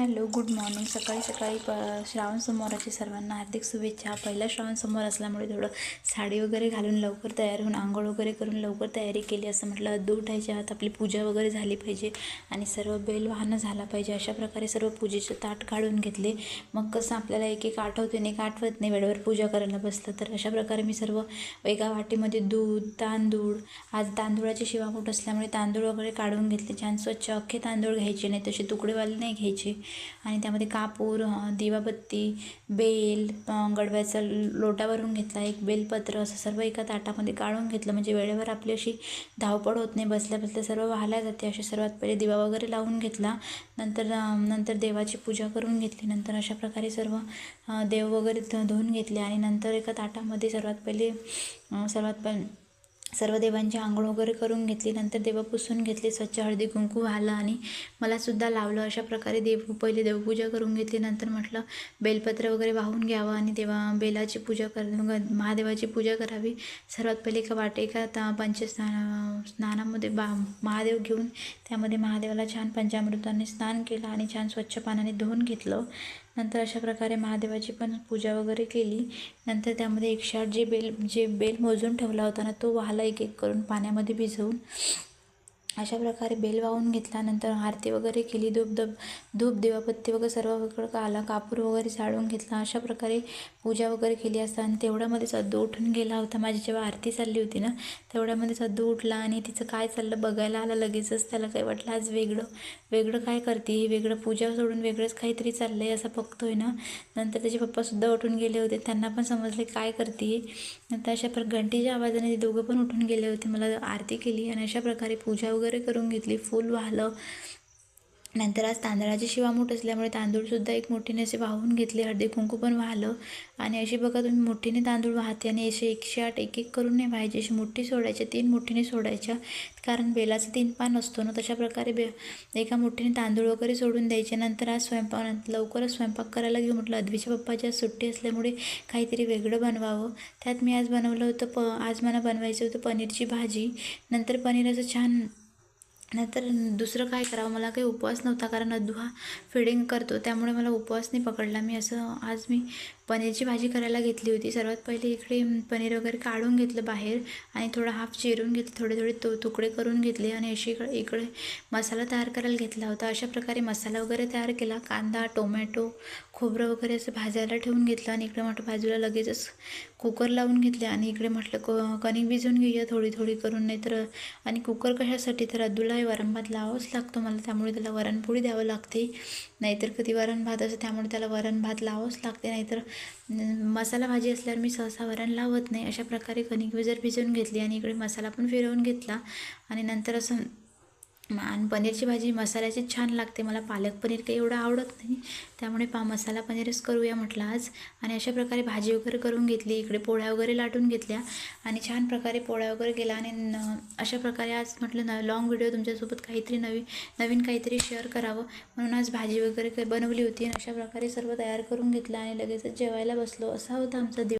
Hello good morning. सकाळी सकाळी प श्रावण सोमवाराची सर्वांना हार्दिक शुभेच्छा. पहिला श्रावण सोमवार असल्यामुळे थोडं साडी वगैरे घालून लवकर तयार होऊन आंघोळ वगैरे करून लवकर तयारी केली असं म्हटलं दूध उठायच्या आत आपली पूजा वगैरे झाली पाहिजे आणि सर्व बेल वाहनं झाला पाहिजे. अशा प्रकारे सर्व पूजेचे ताट काढून घेतले. मग कसं आपल्याला एक एक आठवते आणि एक आठवत नाही वेळेवर पूजा करायला बसलं तर. अशा प्रकारे मी सर्व एका वाटीमध्ये दूध तांदूळ आज तांदूळाची शिवामूठ असल्यामुळे तांदूळ वगैरे काढून घेतले. छान स्वच्छ अख्खे तांदूळ घ्यायचे नाही तसे तुकडेवाले नाही घ्यायचे. आणि त्यामध्ये कापूर दिवाबत्ती बेल गडव्याचा लोटावरून घेतला एक बेलपत्र असं सर्व एका ताटामध्ये काढून घेतलं. म्हणजे वेळेवर आपली अशी धावपळ होत नाही. बसल्या बसल्या सर्व वाहल्या जाते. असे सर्वात पहिले दिवा वगैरे लावून घेतला. नंतर नंतर देवाची पूजा करून घेतली. नंतर अशा प्रकारे सर्व देव वगैरे धुवून घेतले. आणि नंतर एका ताटामध्ये सर्वात पहिले सर्वात पहिले सर्व देवांची आंघोळ वगैरे करून घेतली नंतर देव पुसून घेतले स्वच्छ हळदी कुंकू घालं आणि मलासुद्धा लावलं. अशा प्रकारे देव पहिले देवपूजा करून घेतली नंतर म्हटलं बेलपत्र वगैरे वाहून घ्यावं आणि देवा बेलाची पूजा कर महादेवाची पूजा करावी. सर्वात पहिले एका वाटे एका ता पंचस्नान स्नानामध्ये बा महादेव घेऊन त्यामध्ये महादेवाला छान पंचामृताने स्नान केलं आणि छान स्वच्छ पाण्याने धुवून घेतलं. नंतर अशा प्रकारे महादेवाची पण पूजा वगैरे केली. नंतर त्यामध्ये एकशे आठ जे बेल जे बेल मोजून ठेवला होता ना तो वाहला एक एक करून पाण्यामध्ये भिजवून अशा प्रकारे बेल वाहून घेतला नंतर आरती वगैरे केली धूप धूप धूप दिवाबत्ती वगैरे सर्व वगैरे आला कापूर वगैरे जाळून घेतला अशा प्रकारे पूजा वगैरे केली असता आणि तेवढ्यामध्ये सद्दू उठून गेला होता. माझी जेव्हा आरती चालली होती ना तेवढ्यामध्ये सद्दू उठला आणि तिचं काय चाललं बघायला आला लगेचच. त्याला काही वाटलं आज वेगळं वेगळं काय करते ही वेगळं पूजा सोडून वेगळंच काहीतरी चाललं आहे असं बघतोय ना. नंतर त्याचे पप्पासुद्धा उठून गेले होते. त्यांना पण समजले काय करते. नंतर अशा प्र घंटीच्या आवाजाने ते दोघं पण उठून गेले होते. मला आरती केली आणि अशा प्रकारे पूजा वगैरे करून घेतली फूल वाहलं. नंतर आज तांदळाची शिवा मोठ असल्यामुळे तांदूळसुद्धा एक मोठीने असे वाहून घेतले हळदी कुंकू पण वाहलं. आणि अशी बघा तुम्ही मोठीने तांदूळ वाहते आणि असे एकशे आठ एक एक करून नाही व्हायचे अशी मोठी सोडायच्या तीन मोठीने सोडायच्या. कारण बेलाचं तीन पान असतो ना तशा प्रकारे बे एका मोठीने तांदूळ वगैरे सोडून द्यायचे. नंतर आज स्वयंपाक लवकरच स्वयंपाक करायला घेऊ म्हटलं अद्वीच्या पप्पाची आज सुट्टी असल्यामुळे काहीतरी वेगळं बनवावं. त्यात मी आज बनवलं होतं प आज मला बनवायचं होतं पनीरची भाजी. नंतर पनीर असं छान नाहीतर दुसरं काय करावं? मला काही उपवास नव्हता कारण अद्दू हा फिडिंग करतो त्यामुळे मला उपवास नाही पकडला. मी असं आज मी पनीरची भाजी करायला घेतली होती. सर्वात पहिले इकडे पनीर वगैरे काढून घेतलं बाहेर आणि थोडं हाफ चिरून घेतलं. थोडे थोडे तो तुकडे करून घेतले आणि अशी इकडे इकडे मसाला तयार करायला घेतला होता. अशा प्रकारे मसाला वगैरे तयार केला. कांदा टोमॅटो खोबरं वगैरे असं भाजायला ठेवून घेतलं आणि इकडे म्हटलं बाजूला लगेचच कुकर लावून घेतले आणि इकडे म्हटलं क कणिक भिजवून घेऊया थोडी थोडी करून. नाहीतर आणि कुकर कशासाठी? तर अद्दूला हे वरंभात लावावंच लागतो मला. त्यामुळे त्याला वरणपोळी द्यावं लागते. नाहीतर कधी वरण भात असं त्यामुळे त्याला वरण भात लावावंच लागते. नाहीतर मसाला भाजी असल्यावर मी सहसा वरण लावत नाही. अशा प्रकारे कणिक जर भिजवून घेतली आणि इकडे मसाला पण फिरवून घेतला. आणि नंतर असं आणि पनीरची भाजी मसाल्याची छान लागते. मला पालक पनीर काही एवढं आवडत नाही. त्यामुळे पा मसाला पनीरच करूया म्हटलं आज. आणि अशा प्रकारे भाजी वगैरे करून घेतली इकडे पोळ्या वगैरे लाटून घेतल्या. आणि छान प्रकारे पोळ्या वगैरे केल्या. आणि न अशा प्रकारे आज म्हटलं न लॉंग व्हिडिओ तुमच्यासोबत काहीतरी नवीन नवीन काहीतरी शेअर करावं. म्हणून आज भाजी वगैरे काही बनवली होती. आणि अशा प्रकारे सर्व तयार करून घेतलं आणि लगेचच जेवायला बसलो. असा होता आमचा दिवस.